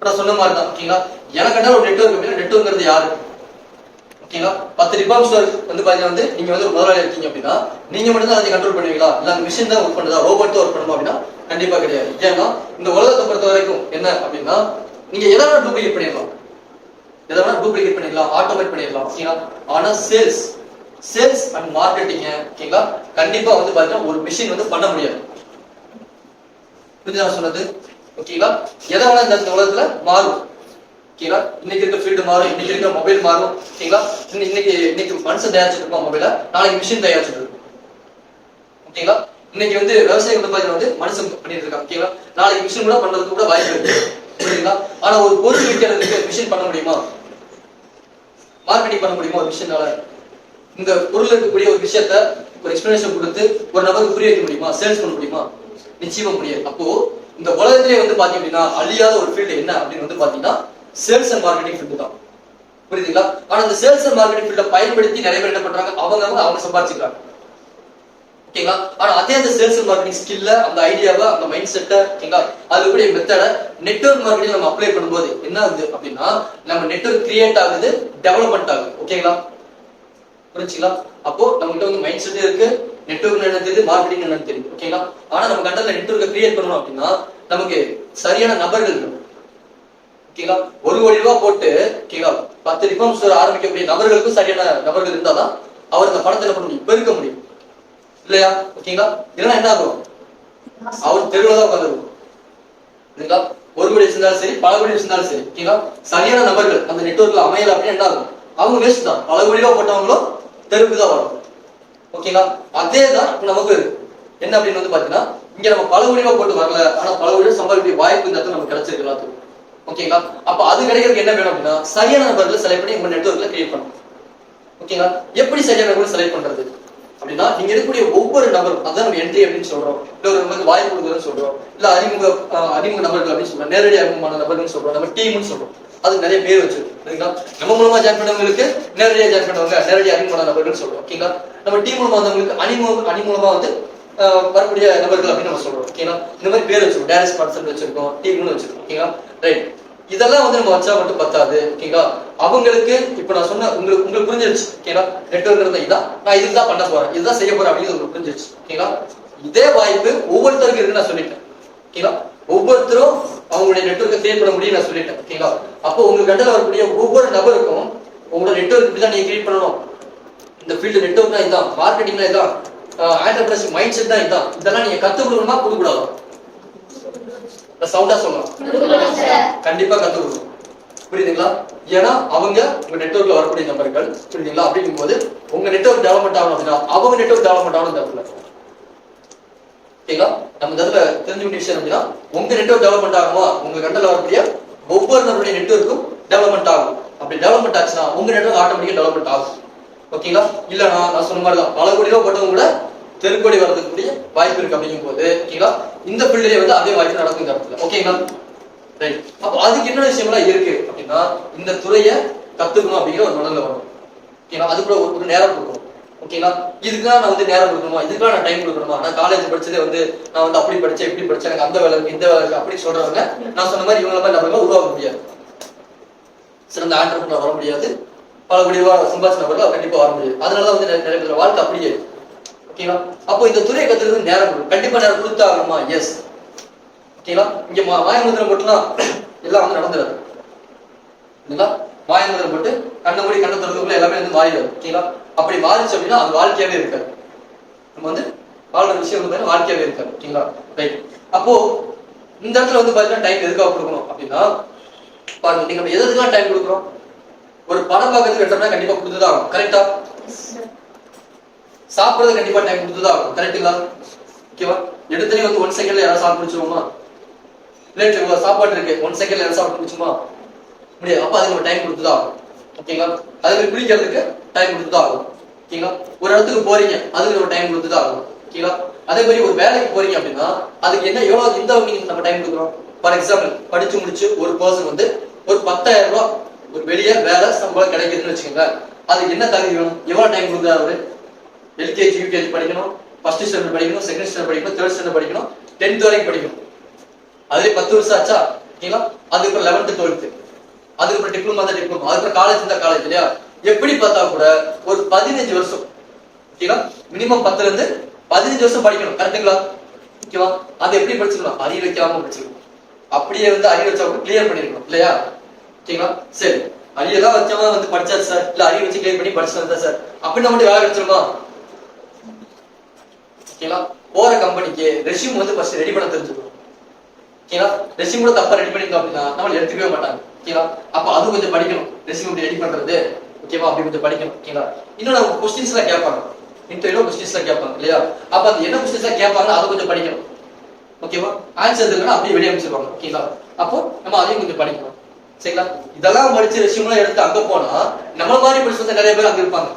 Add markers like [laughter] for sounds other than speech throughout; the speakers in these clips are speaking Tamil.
ஆனால் சொன்ன மாதிரி தான் ஓகேங்களா எனக்கு ஒரு நெட்வொர்க் அப்படின்னா நெட்வொர்க்ங்கிறது யாரு? ஓகேங்களா பத்து டிபார்ட் ஸ்டோர் வந்து பாத்தீங்கன்னா வந்து நீங்க வந்து ஒரு முதலாளி இருக்கீங்க அப்படின்னா நீங்க மட்டும் தான் அதை கண்ட்ரோல் பண்ணுவீங்களா? இல்ல அந்த மிஷின் தான் ஒர்க் பண்ணுதா? ரோபோட் தான் ஒர்க் பண்ணுமா அப்படின்னா கண்டிப்பா கிடையாது. ஏன்னா இந்த உலகத்தை பொறுத்த வரைக்கும் என்ன அப்படின்னா நீங்க எதாவது டூப்ளிகேட் பண்ணிடலாம். எதை வேணா டூப்ளிகேட் பண்ணிடலாம் ஆட்டோமேட் பண்ணிடலாம் ஓகேங்களா ஆனா சேல்ஸ் சேல்ஸ் அண்ட் மார்க்கெட்டிங் ஓகேங்களா கண்டிப்பா வந்து பாத்தீங்கன்னா ஒரு மிஷின் வந்து பண்ண முடியாது. புரிஞ்சு நான் சொன்னது? ஓகேங்களா எதை வேணா இந்த உலகத்துல மாறும். ஓகேங்களா இன்னைக்கு இருக்க ஃபீல்டு மாறும் இன்னைக்கு இருக்க மொபைல் மாறும். ஓகேங்களா இன்னைக்கு இன்னைக்கு மனுஷன் தயாரிச்சுட்டு இருப்பான் மொபைல நாளைக்கு மிஷின் தயாரிச்சுட்டு இருக்கும் ஓகேங்களா இன்னைக்கு வந்து விவசாயம் வந்து பாத்தீங்கன்னா வந்து மனுஷன் பண்ணிட்டு இருக்கான் ஓகேங்களா நாளைக்கு மிஷின் கூட பண்றதுக்கு கூட வாய்ப்பு இருக்கு. புரியுதுங்களா ஆனா ஒரு பொருள் விற்கிறதுக்கு மிஷின் பண்ண முடியுமா? மார்க்கெட்டிங் பண்ண முடியுமா ஒரு மிஷினால இந்த பொருள் இருக்கக்கூடிய ஒரு விஷயத்த ஒரு எக்ஸ்பிளனேஷன் கொடுத்து ஒரு நபருக்கு புரிய வைக்க முடியுமா? சேல்ஸ் பண்ண முடியுமா? நிச்சயமா முடியாது. அப்போ இந்த உலகத்திலே வந்து பாத்தீங்க அப்படின்னா அழியாத ஒரு ஃபீல்டு என்ன அப்படின்னு வந்து பாத்தீங்கன்னா சேல்ஸ் அண்ட் மார்க்கெட்டிங் ஃபீல்டு தான். புரியுதுங்களா? ஆனா இந்த சேல்ஸ் அண்ட் மார்க்கெட்டிங் ஃபீல்ட பயன்படுத்தி நிறைய பேர் என்ன பண்றாங்க? அவங்க அவங்க அவங்க சம்பாதிச்சுக்கிறாங்க. ஓகேங்களா? ஆனா அதே அந்த சேல்ஸ் அண்ட் மார்க்கெட்டிங் ஸ்கில்ல அந்த ஐடியாவை அந்த மைண்ட் செட்டை ஓகேங்களா அதுக்குரிய மெத்தட நெட்ஒர்க் மார்க்கெட்டிங் நம்ம அப்ளை பண்ணும்போது என்ன ஆகுது அப்படின்னா நம்ம நெட்ஒர்க் கிரியேட் ஆகுது டெவலப்மெண்ட் ஆகுது. ஓகேங்களா? புரிஞ்சுங்களா? அப்போ நம்ம கிட்ட வந்து மைண்ட் செட் இருக்கு நெட்ஒர்க் என்ன தெரியுது மார்க்கெட்டிங் என்னன்னு தெரியுது ஓகேங்களா ஆனா நம்ம கண்டத்துல நெட்வொர்க்கை கிரியேட் பண்ணணும் அப்படின்னா நமக்கு சரியான நபர்கள் ஓகேங்களா ஒரு கோடி ரூபாய் போட்டு ஓகேங்களா பத்து ரிஃபார்ம் ஸ்டோர் ஆரம்பிக்கக்கூடிய நபர்களுக்கும் சரியான நபர்கள் இருந்தாதான் அவர் அந்த பணத்தை என்ன பண்ண முடியும்? பெருக்க முடியும். இல்லையா? ஓகேங்களா இல்லைன்னா என்ன ஆகும்? அவர் தெருவில் தான் உட்காந்துருக்கும் ஓகேங்களா ஒரு கோடி இருந்தாலும் சரி பல கோடி வச்சிருந்தாலும் சரி ஓகேங்களா சரியான நபர்கள் அந்த நெட்வொர்க்ல அமையல அப்படின்னு என்ன ஆகும்? அவங்க வேஸ்ட் தான். பல கோடி ரூபாய் போட்டவங்களும் தெருவுக்கு தான் வரும் ஓகேங்களா அதே தான் இப்ப நமக்கு என்ன அப்படின்னு வந்து பாத்தீங்கன்னா இங்க நம்ம பல கோடி போட்டு வரல. ஆனா பல வழியா சம்பாதிக்க வாய்ப்பு இந்த இடத்துல நமக்கு கிடைச்சிருக்கு எல்லாத்துக்கும். ஓகேங்களா அப்ப அது கிடைக்கிறதுக்கு என்ன வேணும் அப்படின்னா சரியான நபர்களை செலக்ட் பண்ணி உங்க நெட்ஒர்க்ல கிரியேட் பண்ணணும். ஓகேங்களா எப்படி சரியான நபர்களை செலக்ட் பண்றது? அப்படின்னா நீங்க இருக்கக்கூடிய ஒவ்வொரு நபரும் அதான் நம்ம என்ட்ரி அப்படின்னு சொல்றோம். இல்ல ஒரு நமக்கு வாய்ப்பு கொடுக்குறதுன்னு சொல்றோம். இல்ல அறிமுக அறிமுக நபர்கள் அப்படின்னு சொல்றோம். நேரடி அறிமுகமான நபர்கள்னு சொல்றோம். நம்ம டீம்னு சொல்றோம். அது நிறைய பேர் வச்சிருக்கோம் சரிங்களா? நம்ம மூலமா ஜாயின் பண்ணவங்களுக்கு நேரடியாக ஜாயின் பண்ணவங்க நேரடியாக அறிமுக நபர்கள் சொல்றோம். ஓகேங்களா? நம்ம டீம் மூலமா வந்தவங்களுக்கு அணிமுக அணி மூலமா வந்து வரக்கூடிய நபர்கள் அப்படின்னு நம்ம சொல்றோம். ஓகேங்களா? இந்த மாதிரி பேர் வச்சிருக்கோம். டேரக்ட் ஸ்பான்சர் வச்சிருக்கோம் டீம்னு வச்சிருக்கோம். ஓகேங்களா? ரைட் இதெல்லாம் வந்து நம்ம வச்சா மட்டும் பத்தாது. ஓகேங்களா? அவங்களுக்கு இப்ப நான் சொன்ன உங்களுக்கு உங்களுக்கு புரிஞ்சிருச்சு. ஓகேங்களா? நெட்ஒர்க் இருந்தா இதான். நான் இதுதான் தான் பண்ண போறேன். இதுதான் செய்ய போறேன் அப்படின்னு உங்களுக்கு புரிஞ்சிருச்சு. ஓகேங்களா? இதே வாய்ப்பு ஒவ்வொருத்தருக்கும் இருக்குன்னு நான் சொல்லிட்டேன். ஓகேங்களா? ஒவ்வொருத்தரும் அவங்களுடைய நெட்வொர்க்கை கிரியேட் பண்ண முடியும் நான் சொல்லிட்டேன் ஓகேங்களா அப்போ உங்களுக்கு கண்டல வரக்கூடிய ஒவ்வொரு நபருக்கும் உங்களோட நெட்வொர்க் இப்படி தான் நீங்க கிரியேட் பண்ணணும். இந்த ஃபீல்டு நெட்வொர்க் தான் இதான் மார்க்கெட்டிங்ல இதான் ஆண்டர்பிரஸ் மைண்ட் செட் தான் இதான். இதெல்லாம் நீங்க கத்து கொடுக்கணுமா? கொடுக்க கூடாது சவுண்டா சொல்லலாம் கண்டிப்பா கத்து கொடுக்கணும். புரியுதுங்களா? ஏன்னா அவங்க உங்க நெட்வொர்க்ல வரக்கூடிய நபர்கள் புரியுதுங்களா? அப்படிங்கும் போது உங்க நெட்வொர்க் டெவலப்மெண்ட் ஆகணும் அப்படின்னா அவங்க நெட்வொர்க் டெவலப்மெண்ட் ஆகணும் இந்த ஓகேங்களா? நம்ம இந்த இடத்துல தெரிஞ்ச வேண்டிய விஷயம் அப்படின்னா உங்க நெட்ஒர்க் டெவலப்மெண்ட் ஆகுமா? உங்க கண்டல வரக்கூடிய ஒவ்வொரு நபருடைய நெட்வொர்க்கும் டெவலப்மெண்ட் ஆகும். அப்படி டெவலப்மெண்ட் ஆச்சுன்னா உங்க நெட்ஒர்க் ஆட்டோமேட்டிக்கா டெவலப்மெண்ட் ஆகும். ஓகேங்களா? இல்லனா நான் சொன்ன மாதிரி தான் பல கோடி ரூபாய் போட்டவங்க கூட தெருக்கோடி வரதுக்கு வாய்ப்பு இருக்கு அப்படிங்கும் போது ஓகேங்களா? இந்த ஃபீல்ட்லயே வந்து அதே வாய்ப்பு நடக்கும் இந்த இடத்துல. ஓகேங்களா? ரைட் அப்போ அதுக்கு என்ன விஷயம்லாம் இருக்கு அப்படின்னா இந்த துறையை கத்துக்கணும் அப்படிங்கிற ஒரு மனதில் வரும் ஓகேங்களா? அது கூட ஒரு ஒரு நேரம் கொடுக்கணும். ஓகேங்களா? இதுக்கெல்லாம் நான் வந்து நேரம் கொடுக்கணுமா? இதுக்கெல்லாம் நான் டைம் கொடுக்கணுமா? நான் காலேஜ் படிச்சதே வந்து நான் வந்து அப்படி படிச்சேன் இப்படி படிச்சேன் எனக்கு அந்த வேலை இருக்கு இந்த வேலை இருக்கு அப்படி சொல்றவங்க நான் சொன்ன மாதிரி இவங்கள மாதிரி நபர்கள் உருவாக்க முடியாது. சிறந்த ஆண்டர்பனர் வர முடியாது. பல கோடி ரூபாய் நபர்கள் கண்டிப்பா வர முடியாது. அதனால வந்து நிறைய நிறைய பேர் வாழ்க்கை அப்படியே ஓகேங்களா? அப்போ இந்த துறையை கத்துறது நேரம் கொடுக்கும் கண்டிப்பா நேரம் கொடுத்தாகணுமா? எஸ் ஓகேங்களா? இங்க மா- மாயமுதிரம் மட்டும்தான் [coughs] எல்லாம் வந்து நடந்துடாது இல்லைங்களா? மாயமுதிரம் போட்டு கண்ணை மூடி கண்ணை திறந்துக்குள்ள எல்லாமே வந்து மாறிடாது ஓகேங்களா? அப்படி மாறிச்சு அப்படின்னா அது வாழ்க்கையாவே இருக்காது. நம்ம வந்து வாழ்ற விஷயம் வந்து பாத்தீங்கன்னா வாழ்க்கையாவே இருக்காது. ஓகேங்களா? ரைட் அப்போ இந்த இடத்துல வந்து பாத்தீங்கன்னா டைம் எதுக்காக கொடுக்கணும் அப்படின்னா பாருங்க நீங்க நம்ம எதுக்கெல்லாம் டைம் கொடுக்குறோம்? ஒரு படம் பார்க்கறதுக்கு நேரம் கண்டிப்பா கொடுத்துதான் ஆகும் கரெக்டா சாப்பிடுறது கண்டிப்பா டைம் கொடுத்துதான் ஆகும் கரெக்ட்டுங்களா ஓகேவா? எடுத்தனே வந்து ஒன் செகண்ட்ல யாராவது சாப்பிட்டு முடிச்சிருவோமா? பிளேட்ல இவ்வளவு சாப்பாடு இருக்கு. ஒன் செகண்ட்ல யாராவது சாப்பிட்டு முடிச்சுமா? முடியாது. அப்ப அதுக்கு நம்ம டைம் கொடுத்துதான் ஆகும் ஓகேங்களா? அதே மாதிரி குளிக்கிறதுக்கு டைம் கொடுத்துதான் ஆகும் ஓகேங்களா ஒரு இடத்துக்கு போறீங்க அதுக்கு நம்ம டைம் கொடுத்துதான் ஆகும் ஓகேங்களா அதே மாதிரி ஒரு வேலைக்கு போறீங்க அப்படின்னா அதுக்கு என்ன எவ்வளவு இந்த மீனிங் நம்ம டைம் கொடுக்குறோம் ஃபார் எக்ஸாம்பிள் படிச்சு முடிச்சு ஒரு பர்சன் வந்து ஒரு பத்தாயிரம் ரூபாய் ஒரு வெளியே வேலை சம்பளம் கிடைக்குதுன்னு வச்சுக்கோங்க அதுக்கு என்ன தகுதி வேணும்? எவ்வளவு டைம் கொடுக்குறாரு அவரு? எல்கேஜி யூகேஜி படிக்கணும். ஃபர்ஸ்ட் ஸ்டாண்டர்ட் படிக்கணும் செகண்ட் ஸ்டாண்டர்ட் படிக்கணும் தேர்ட் ஸ்டாண்டர்ட் படிக்கணும் டென்த் வரைக்கும் படிக்கணும். அதுலேயே பத்து வருஷம் ஆச்சா? ஓகேங்களா அதுக்கப்புறம் லெவன்த்து டுவெல்த்து அதுக்கப்புறம் டிப்ளமா தான் டிப்ளமா அதுக்கப்புறம் காலேஜ் இருந்தா காலேஜ் இல்லையா? எப்படி பார்த்தா கூட ஒரு பதினஞ்சு வருஷம். ஓகேவா மினிமம் பத்துல இருந்து பதினஞ்சு வருஷம் படிக்கணும். கரெக்டுங்களா ஓகேவா அதை எப்படி படிச்சிருக்கணும் அறிய வைக்காம படிச்சிருக்கணும் அப்படியே வந்து அறி வச்சா கூட கிளியர் பண்ணிருக்கணும். இல்லையா? ஓகேங்களா சரி. அரியெல்லாம் வச்சவன் வந்து படிச்சாச்சு சார் இல்ல அறிய வச்சு கிளியர் பண்ணி படிச்சு வந்தா சார் அப்படின்னு மட்டும் வேலை கிடைச்சிருமா? ஓகேங்களா போற கம்பெனிக்கு ரெஷ்யூம் வந்து ஃபர்ஸ்ட் ரெடி பண்ண தெரிஞ்சுக்கணும். ஓகேங்களா ரெஷ்யூம் கூட தப்பா ரெடி பண்ணிருந்தோம் அப்படின்னா நம்ம எடுத்துக்கவே மாட்டாங்க. ஓகேங்களா அப்ப அது கொஞ்சம் படிக்கணும். ரெஷ்யூம் எப்படி ரெடி பண்றது. ஓகேவா அப்படி கொஞ்சம் படிக்கணும் ஓகேங்களா இன்னும் நம்ம கொஸ்டின்ஸ் எல்லாம் கேட்பாங்க. இன்டர்வியூல கொஸ்டின்ஸ் எல்லாம் கேட்பாங்க இல்லையா? அப்ப அது என்ன கொஸ்டின்ஸ் எல்லாம் கேட்பாங்க அதை கொஞ்சம் படிக்கணும். ஓகேவா? ஆன்சர் இல்லைன்னா அப்படியே வெளியே அமைச்சிருவாங்க ஓகேங்களா? அப்போ நம்ம அதையும் கொஞ்சம் படிக்கணும். சரிங்களா? இதெல்லாம் படிச்ச விஷயம்லாம் எடுத்து அங்க போனா நம்ம மாதிரி படிச்சு நிறைய பேர் அங்க இருப்பாங்க.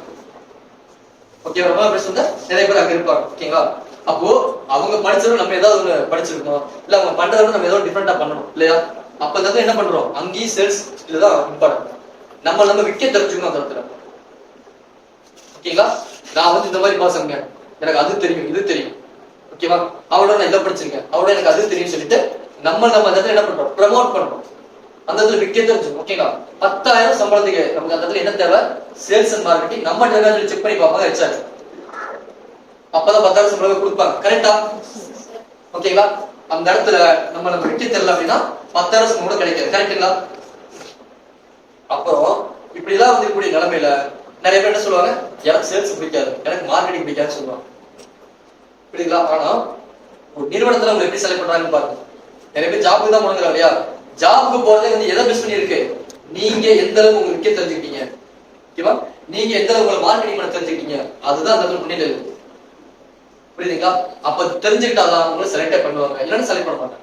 ஓகேவா? நம்ம பேர் நிறைய பேர் அங்க இருப்பாங்க ஓகேங்களா? அப்போ அவங்க படிச்சதும் நம்ம ஏதாவது ஒண்ணு படிச்சிருக்கணும். இல்ல அவங்க பண்றதும் நம்ம ஏதாவது டிஃபரெண்டா பண்ணணும் இல்லையா? அப்ப என்ன பண்றோம்? அங்கேயும் சேல்ஸ் இதுதான் இம்பார்ட்டன்ட் நம்ம நம்ம விற்க தெரிஞ்சுக்கணும் அந்த இடத்துல. ஓகேங்களா? நான் வந்து இந்த மாதிரி பாசங்க எனக்கு அது தெரியும் இது தெரியும். ஓகேவா? அவளோட நான் இதை படிச்சிருக்கேன். அவளோட எனக்கு அது தெரியும் சொல்லிட்டு நம்ம நம்ம அந்த இடத்துல என்ன பண்றோம்? ப்ரமோட் பண்றோம். அந்த இடத்துல விற்க தெரிஞ்சுக்கணும் ஓகேங்களா? பத்தாயிரம் சம்பளத்துக்கு நமக்கு அந்த இடத்துல என்ன தேவை? சேல்ஸ் அண்ட் மார்க்கெட்டிங் நம்ம டெலிவரி செக் பண்ணி பார்ப்பாங்க? ஹெச்ஆர் அப்பதான் பத்தாயிரம் சம்பளம் கொடுப்பாங்க. கரெக்டா ஓகேங்களா? அந்த இடத்துல நம்ம நம்ம விற்க தெரியல அப்படின்னா பத்தாயிரம் சம்பளம் கூட கிடைக்காது. கரெக்டுங்களா அப்புறம் இப்படி எல்லாம் வந்து நிலைமையில நிறைய பேர் என்ன சொல்லுவாங்க? எனக்கு சேல்ஸ் பிடிக்காது. எனக்கு மார்க்கெட்டிங் பிடிக்காதுன்னு சொல்லுவாங்க. புரியுதுங்களா? ஆனா ஒரு நிறுவனத்துல அவங்க எப்படி செலக்ட் பண்றாங்கன்னு பாருங்க. நிறைய பேர் ஜாபுக்கு தான் போனாங்க இல்லையா? ஜாபுக்கு போறதே வந்து எதை பேஸ் பண்ணிருக்கு நீங்க எந்த அளவுக்கு உங்க விற்க தெரிஞ்சுக்கிட்டீங்க? ஓகேவா? நீங்க எந்த அளவுக்கு உங்களை மார்க்கெட்டிங் பண்ண தெரிஞ்சுக்கிட்டீங்க? அதுதான் அந்த இடத்துல முன்னிலை இருக்கு. புரியுதுங்களா? அப்ப தெரிஞ்சுக்கிட்டாதான் உங்களை செலக்டே பண்ணுவாங்க. இல்லைன்னா செலக்ட் பண்ண மாட்டாங்க.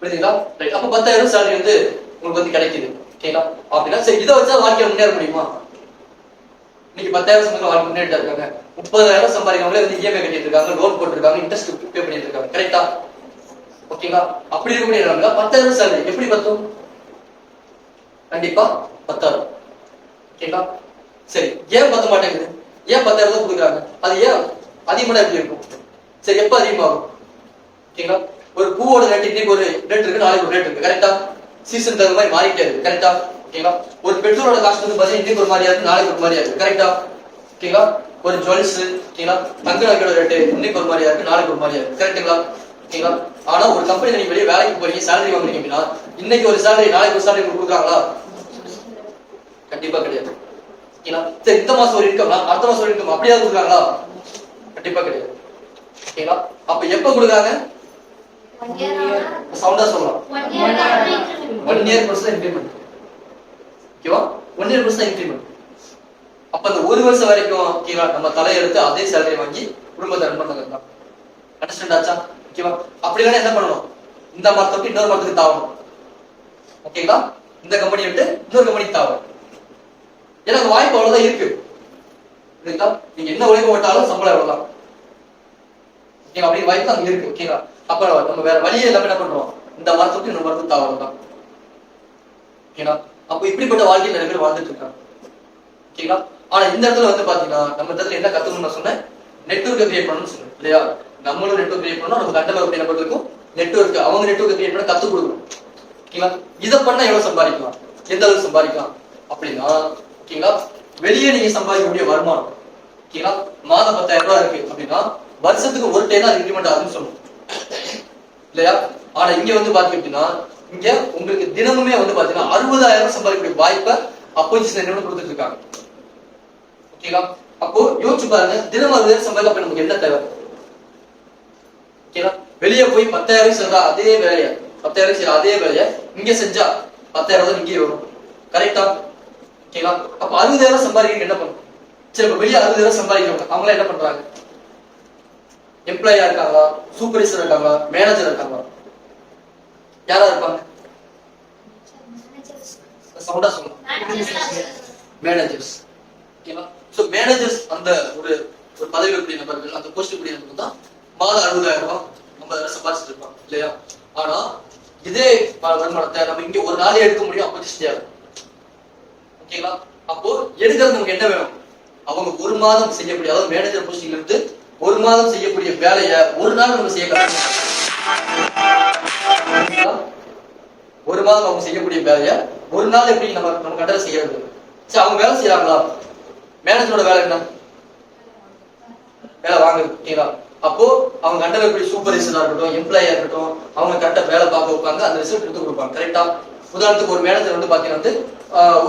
புரியுதுங்களா? ரைட் அப்ப பத்தாயிரம் சேலரி வந்து உங்களுக்கு வந்து கிடைக்குது. ஓகேங்களா அப்படின்னா சரி இதை வச்சா வாழ்க்கையில முன்னேற முடியுமா? இன்னைக்கு பத்தாயிரம் சம்பளம் வாழ்க்கை முன்னேறிட்டு இருக்காங்க. முப்பதாயிரம் சம்பாதிக்கிறவங்களே வந்து இஎம்ஐ கட்டிட்டு இருக்காங்க லோன் போட்டுருக்காங்க இன்ட்ரெஸ்ட் பே பண்ணிட்டு இருக்காங்க கரெக்டா ஓகேங்களா அப்படி இருக்க நிலைமையில பத்தாயிரம் சேலரி எப்படி பத்தும் கண்டிப்பா பத்தாயிரம். ஓகேங்களா சரி ஏன் பத்த மாட்டேங்குது? ஏன் பத்தாயிரம் தான் கொடுக்குறாங்க? அது ஏன் அதிகமான எப்படி இருக்கும்? சரி எப்ப அதிகமாகும்? ஓகேங்களா ஒரு பூவோட ரேட் இன்னைக்கு ஒரு ரேட் இருக்கு நாளைக்கு ஒரு ரேட் இருக்கு. கரெக்டா சீசன் தகுந்த மாதிரி மாறிட்டே இருக்கு. கரெக்டா ஓகேங்களா ஒரு பெட்ரோலோட காஸ்ட் வந்து பாத்தீங்கன்னா இன்னைக்கு ஒரு மாதிரியா இருக்கு நாளைக்கு ஒரு மாதிரியா இருக்கு. கரெக்டா ஓகேங்களா ஒரு ஜுவல்ஸ் ஓகேங்களா தங்க நகையோட ரேட் இன்னைக்கு ஒரு மாதிரியா இருக்கு நாளைக்கு ஒரு மாதிரியா இருக்கு. கரெக்ட்டுங்களா ஓகேங்களா ஆனா ஒரு கம்பெனி நீங்க வெளியே வேலைக்கு போறீங்க சேலரி வாங்குறீங்க அப்படின்னா இன்னைக்கு ஒரு சேலரி நாளைக்கு ஒரு சேலரி கொடுக்குறாங்களா? கண்டிப்பா கிடையாது. ஓகேங்களா சரி இந்த மாசம் ஒரு இன்கம் அடுத்த மாசம் ஒரு இன்கம் அப்படியாவது கொடுக்குறாங்களா? கண்டிப்பா கிடையாது. ஓகேங்களா அப்ப எப்ப கொடுக்குறாங்க? ஆனா சவுண்டா சொல்லலாம். ஒன் இயர் கோர்ஸ் இன்க்ரிமெண்ட் ஓகேவா ஒன் இயர் கோர்ஸ் இன்க்ரிமெண்ட் அப்ப அந்த ஒரு வருஷம் வரைக்கும் ஓகேவா நம்ம தலையெடுத்து அதே சேலரி வாங்கி குடும்பத்தை ரன் பண்ணது தான் அண்டர்ஸ்டாண்ட் ஆச்சா? ஓகேவா அப்படி வேணா என்ன பண்ணணும்? இந்த மரத்துக்கு இன்னொரு மரத்துக்கு தாவணும். ஓகேங்களா இந்த கம்பெனி விட்டு இன்னொரு கம்பெனிக்கு தாவணும். ஏன்னா வாய்ப்பு அவ்வளவுதான் இருக்கு. புரியுதுங்களா நீங்க என்ன உழைப்பு போட்டாலும் சம்பளம் எவ்வளவுதான் ஓகேங்களா அப்படி வாய்ப்பு அங்க இருக்கு. ஓகேங்களா அப்ப நம்ம வேற வழியே இல்லாம என்ன பண்றோம்? இந்த மரத்துக்கு இன்னொரு மரத்துக்கு தாவரம் தான். ஓகேங்களா அப்போ இப்படிப்பட்ட வாழ்க்கையில் நிறைய பேர் வாழ்ந்துட்டு இருக்காங்க. ஓகேங்களா ஆனா இந்த இடத்துல வந்து பாத்தீங்கன்னா நம்ம இடத்துல என்ன கத்துக்கணும்னு நான் சொன்னேன்? நெட்வொர்க் கிரியேட் பண்ணணும்னு சொன்னேன். இல்லையா? நம்மளும் நெட்ஒர்க் கிரியேட் பண்ணணும் நம்ம கண்டவர் என்ன பண்ணிருக்கும் நெட்ஒர்க் அவங்க நெட்ஒர்க் கிரியேட் பண்ண கத்துக் கொடுக்கணும். ஓகேங்களா இதை பண்ணா எவ்வளவு சம்பாதிக்கலாம்? எந்த அளவுக்கு சம்பாதிக்கலாம்? அப்படின்னா ஓகேங்களா வெளியே நீங்க சம்பாதிக்கக்கூடிய வருமானம். ஓகேங்களா மாதம் பத்தாயிரம் ரூபாய் இருக்கு அப்படின்னா வருஷத்துக்கு ஒரு டைம் தான் இன்க்ரிமெண்ட் ஆகுதுன்னு சொல்லணும் இல்லையா? ஆனா இங்க வந்து பாத்தீங்க அப்படின்னா இங்க உங்களுக்கு தினமுமே வந்து பாத்தீங்கன்னா அறுபதாயிரம் சம்பாதிக்கக்கூடிய வாய்ப்பை அப்போசிஷன் நிறுவனம் கொடுத்துட்டு இருக்காங்க ஓகேங்களா அப்போ யோசிச்சு பாருங்க தினம் அறுபதாயிரம் சம்பாதிக்க அப்ப நமக்கு என்ன தேவை? ஓகேங்களா வெளியே போய் பத்தாயிரம் சொல்ற அதே வேலையை பத்தாயிரம் செய்யற அதே வேலையை இங்க செஞ்சா பத்தாயிரம் தான் இங்கே வரும். கரெக்டா ஓகேங்களா அப்ப அறுபதாயிரம் சம்பாதிக்க என்ன பண்ணும் சரி இப்ப வெளியே அறுபதாயிரம் சம்பாதிக்கிறவங்க அவங்களாம் என்ன பண்றாங்க? எம்ப்ளாயா இருக்காங்களா? சூப்பர்வைசர் இருக்காங்களா? மேனேஜர் இருக்காங்களா? யாரா இருப்பாங்க? சவுண்டா சொல்லணும் மேனேஜர்ஸ் ஓகேவா சோ மேனேஜர்ஸ் அந்த ஒரு ஒரு பதவி கூடிய நபர்கள் அந்த போஸ்ட் கூடிய நபர்கள் தான் மாதம் அறுபதாயிரம் ரூபாய் ஐம்பதாயிரம் சம்பாதிச்சிட்டு இருப்பாங்க இல்லையா? ஆனா இதே வருமானத்தை நம்ம இங்க ஒரு நாளே எடுக்க முடியும் அப்போ தேவை. ஓகேங்களா அப்போ எடுக்கிறது நமக்கு என்ன வேணும்? அவங்க ஒரு மாதம் செய்யக்கூடிய அதாவது மேனேஜர் போஸ்டிங்ல இருந்து ஒரு மாதம் செய்யக்கூடிய வேலையை ஒரு நாள் நம்ம செய்ய ஒரு மாதம் அவங்க செய்யக்கூடிய வேலையை ஒரு நாள் எப்படி நம்ம நம்ம கண்டரை செய்யறது சரி அவங்க வேலை செய்யறாங்களா மேனேஜரோட வேலை என்ன? வேலை வாங்குறீங்களா அப்போ அவங்க கண்டவர் எப்படி சூப்பர்வைசரா இருக்கட்டும் எம்ப்ளாயா இருக்கட்டும் அவங்க கட்ட வேலை பார்க்க வைப்பாங்க அந்த ரிசல்ட் எடுத்து கொடுப்பாங்க கரெக்டா உதாரணத்துக்கு ஒரு மேனேஜர் வந்து பாத்தீங்கன்னா வந்து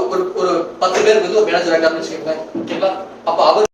ஒரு ஒரு பத்து பேருக்கு வந்து ஒரு மேனேஜர் இருக்காருன்னு வச்சுக்கோங்க ஓகேங்களா அப்ப அவர்